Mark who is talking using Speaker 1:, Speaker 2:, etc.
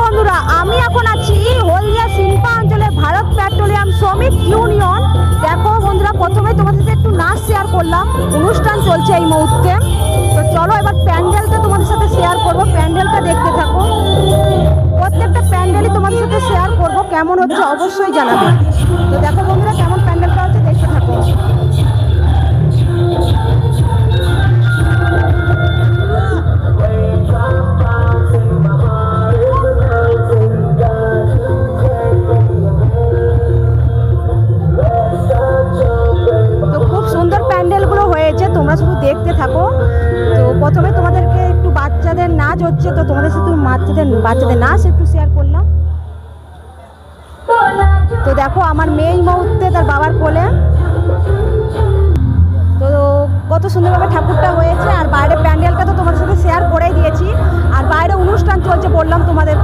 Speaker 1: বন্ধুরা, আমি এখন আছি হলদিয়া শিল্পা অঞ্চলে ভারত পেট্রোলিয়াম শ্রমিক ইউনিয়ন। দেখো বন্ধুরা, প্রথমে তোমাদের সাথে একটু নাচ শেয়ার করলাম। অনুষ্ঠান চলছে এই মুহূর্তে। তো চলো এবার প্যান্ডেলটা তোমাদের সাথে শেয়ার করব। প্যান্ডেলটা দেখতে থাকো। প্রত্যেকটা প্যান্ডেলই তোমাদের সাথে শেয়ার করব। কেমন হচ্ছে অবশ্যই জানাবে। তো দেখো বন্ধুরা তোমরা শুধু দেখতে থাকো। তো প্রথমে তোমাদেরকে একটু বাচ্চাদের নাচ হচ্ছে, তো তোমাদের সাথে বাচ্চাদের বাচ্চাদের নাচ একটু শেয়ার করলাম। তো দেখো আমার মেয়ে মুহূর্তে তার বাবার কোলে। তো কত সুন্দরভাবে ঠাকুরটা হয়েছে, আর বাইরে প্যান্ডেলটা তো তোমাদের সাথে শেয়ার করেই দিয়েছি। আর বাইরে অনুষ্ঠান চলছে বললাম তোমাদেরকে।